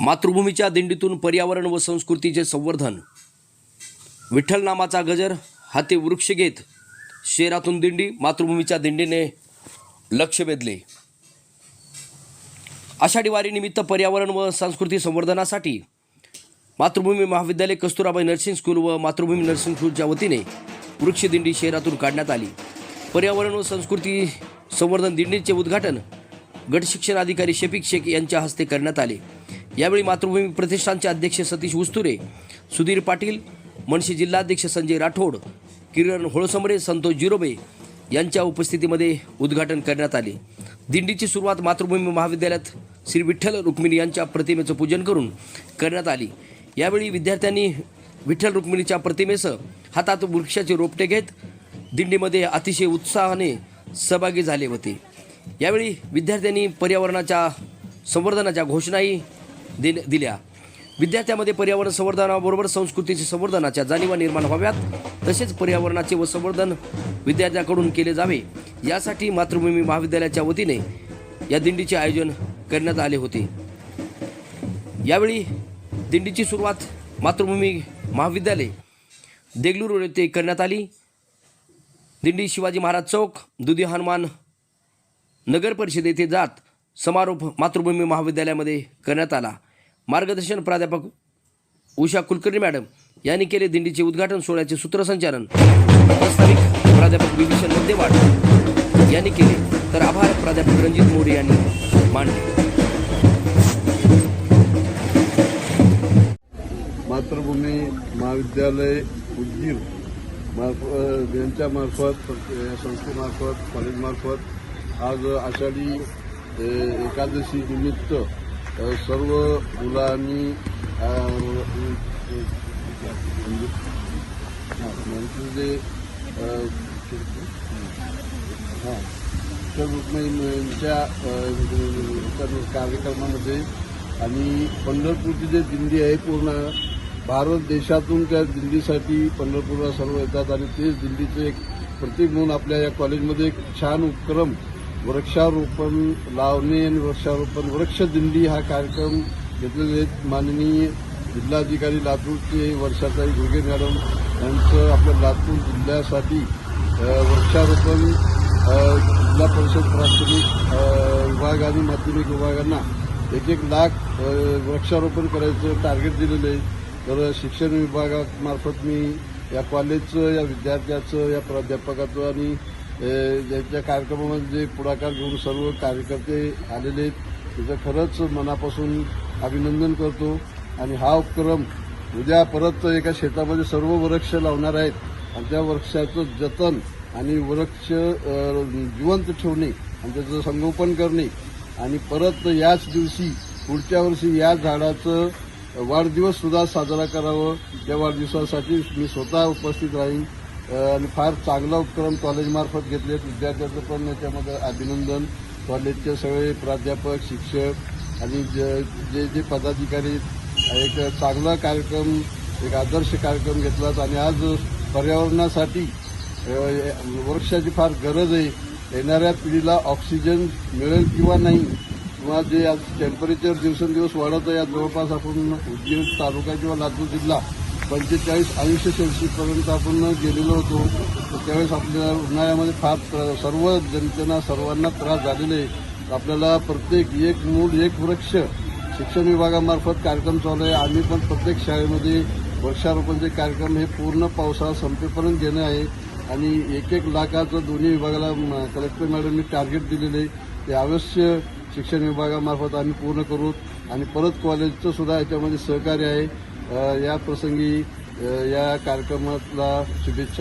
मातृभूमीच्या दिंडीतून पर्यावरण व संस्कृतीचे संवर्धन. विठ्ठल नामाचा गजर हाती वृक्ष घेत शेरातून दिंडी मातृभूमीच्या दिंडीने लक्ष वेधले. आषाढी वारीनिमित्त पर्यावरण व संस्कृती संवर्धनासाठी मातृभूमी महाविद्यालय कस्तुराबाई नर्सिंग स्कूल व मातृभूमी नर्सिंग स्कूलच्या वतीने वृक्षदिंडी शहरातून काढण्यात आली. पर्यावरण व संस्कृती संवर्धन दिंडीचे उद्घाटन गटशिक्षण अधिकारी शफिक शेख यांच्या हस्ते करण्यात आले. यावेळी मातृभूमी प्रतिष्ठानचे अध्यक्ष सतीश उस्तुरे सुधीर पाटील मनशी जिल्हाध्यक्ष संजय राठोड किरण होळसंबरे संतोष जिरोबे यांच्या उपस्थितीमध्ये उद्घाटन करण्यात आले. दिंडीची सुरुवात मातृभूमी महाविद्यालयात श्री विठ्ठल रुक्मिणी यांच्या प्रतिमेचं पूजन करून करण्यात आली. यावेळी विद्यार्थ्यांनी विठ्ठल रुक्मिणीच्या प्रतिमेसह हातात वृक्षाचे रोपटे घेत दिंडीमध्ये अतिशय उत्साहाने सहभागी झाले होते. यावेळी विद्यार्थ्यांनी पर्यावरणाच्या संवर्धनाच्या घोषणाही दिल दिल्या. विद्यार्थ्यामध्ये पर्यावरण संवर्धनाबरोबर संस्कृतीच्या संवर्धनाच्या जाणीवा निर्माण व्हाव्यात. तसेच पर्यावरणाचे व संवर्धन विद्यार्थ्यांकडून केले जावे. यासाठी मातृभूमी महाविद्यालयाच्या वतीने या दिंडीचे आयोजन करण्यात आले होते. यावेळी दिंडीची सुरुवात मातृभूमी महाविद्यालय देगलूर येथे करण्यात आली. दिंडी शिवाजी महाराज चौक दुधी हनुमान नगर परिषद येथे जात समारोप मातृभूमी महाविद्यालयामध्ये करण्यात आला. मार्गदर्शन प्राध्यापक उषा कुलकर्णी मॅडम यांनी केले दिंडीचे उद्घाटन सोहळ्याचे सूत्रसंचालन. प्रस्ताविक प्राध्यापक विभीषण नंदेवाड यांनी केले. तर आभार प्राध्यापक रणजित मोरे यांनी मांडले मातृभूमी महाविद्यालय उदगीर यांच्या मार्फत या संस्थेमार्फत कॉलेजमार्फत आज आषाढी एकादशी निमित्त सर्व मुलांनी म्हणजे म्हणजे जे अ, तर कार्यक्रमामध्ये आणि पंढरपूरची जे दिंडी आहे पूर्ण भारत देशातून त्या दिंडीसाठी पंढरपूरला सर्व येतात आणि तेच दिंडीचं एक प्रतीक म्हणून आपल्या या कॉलेजमध्ये एक छान उपक्रम वृक्षारोपण लावणे आणि वृक्षारोपण वृक्षदिंडी हा कार्यक्रम घेतलेले आहेत. माननीय जिल्हाधिकारी लातूरचे वर्षाताई घुगे मॅडम यांचं आपल्या लातूर जिल्ह्यासाठी वृक्षारोपण जिल्हा परिषद प्राथमिक विभाग आणि माध्यमिक विभागांना एक एक लाख वृक्षारोपण करायचं टार्गेट दिलेलं आहे. तर शिक्षण विभागामार्फत मी या कॉलेजचं या विद्यार्थ्याचं या प्राध्यापकाचं आणि ज्यांच्या कार्यक्रमामध्ये जे पुढाकार घेऊन सर्व कार्यकर्ते आलेले आहेत त्याचं खरंच मनापासून अभिनंदन करतो. आणि हा उपक्रम उद्या परत एका शेतामध्ये सर्व वृक्ष लावणार आहेत. आणि त्या वृक्षाचं जतन आणि वृक्ष जिवंत ठेवणे आणि त्याचं संगोपन करणे. आणि परत याच दिवशी पुढच्या वर्षी या झाडाचं वाढदिवस सुद्धा साजरा करावं. या वाढदिवसासाठी मी स्वतः उपस्थित राहीन. आणि फार चांगला उपक्रम कॉलेजमार्फत घेतले. विद्यार्थ्याचं पण याच्यामध्ये अभिनंदन. कॉलेजचे सगळे प्राध्यापक शिक्षक आणि जे जे जे पदाधिकारी एक चांगला कार्यक्रम एक आदर्श कार्यक्रम घेतलात आणि आज पर्यावरणासाठी वृक्षाची फार गरज आहे. येणाऱ्या पिढीला ऑक्सिजन मिळेल किंवा नाही किंवा जे आज टेम्परेचर दिवसेंदिवस वाढत आहे आज जवळपास आपण उदगीर तालुका किंवा लातूर जिल्हा पंचेचाळीस ऐंशी सेल्सिअसपर्यंत आपण गेलेलो होतो तर त्यावेळेस आपल्याला उन्हाळ्यामध्ये फार सर्व जनतेना सर्वांना त्रास झालेले आहे. आपल्याला प्रत्येक एक मूल एक वृक्ष शिक्षण विभागामार्फत कार्यक्रम चालू आहे. आम्ही पण प्रत्येक शाळेमध्ये वृक्षारोपणचे कार्यक्रम हे पूर्ण पावसाळा संपेपर्यंत घेणं आहे. आणि एक एक लाखाचं दोन्ही विभागाला कलेक्टर मॅडमनी टार्गेट दिलेले आहे. ते अवश्य शिक्षण विभागामार्फत आम्ही पूर्ण करू. आणि परत कॉलेजचं सुद्धा याच्यामध्ये सहकार्य आहे. या प्रसंगी या कार्यक्रमाला शुभेच्छा